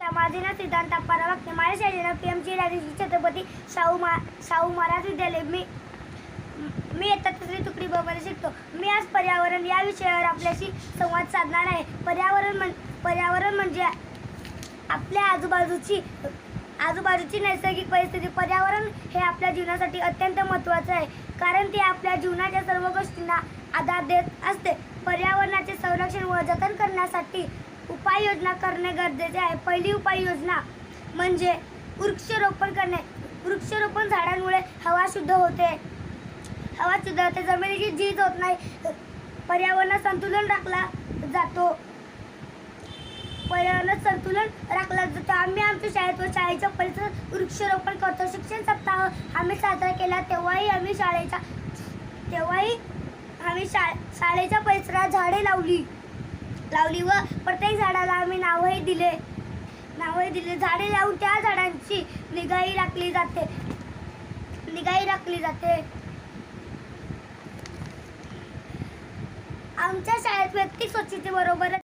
समाधीनं सिद्धांत अप्पारा माझ्या शाळेला P M G Rajshri Chhatrapati Shahu मा शाहू महाराज विद्यालय. मी मी इयत्ता तिसरी तुकडी बरोबर शिकतो. मी आज पर्यावरण या विषयावर आपल्याशी संवाद साधणार आहे. पर्यावरण म्हण पर्यावरण म्हणजे आपल्या आजूबाजूची आजूबाजूची नैसर्गिक परिस्थिती. पर्यावरण हे आपल्या जीवनासाठी अत्यंत महत्त्वाचं आहे. कारण ते आपल्या जीवनाच्या सर्व गोष्टींना आधार देत असते. पर्यावरणाचे संरक्षण व जतन करण्यासाठी उपाययोजना करणे गरजेचे आहे. पहिली उपाययोजना म्हणजे वृक्षरोपण करणे. वृक्षरोपण झाडांमुळे हवा शुद्ध होते. हवा शुद्ध होते. जमिनीची झीज होत नाही. पर्यावरणात संतुलन राखला जातो. पर्यावरणात संतुलन राखला जातो. आम्ही आमच्या शाळेत व शाळेच्या परिसरात वृक्षारोपण करतो. शिक्षण सप्ताह आम्ही साजरा केला. तेव्हाही आम्ही शाळेच्या तेव्हाही आम्ही शा शाळेच्या परिसरात झाडे लावली. लावली व प्रत्येक झाडाला आम्ही नावही दिले. नावही दिले. झाडे लावून त्या झाडांची निगाही राखली जाते. निगाही राखली जाते. आमच्या शाळेत व्यक्ती स्वच्छतेबरोबरच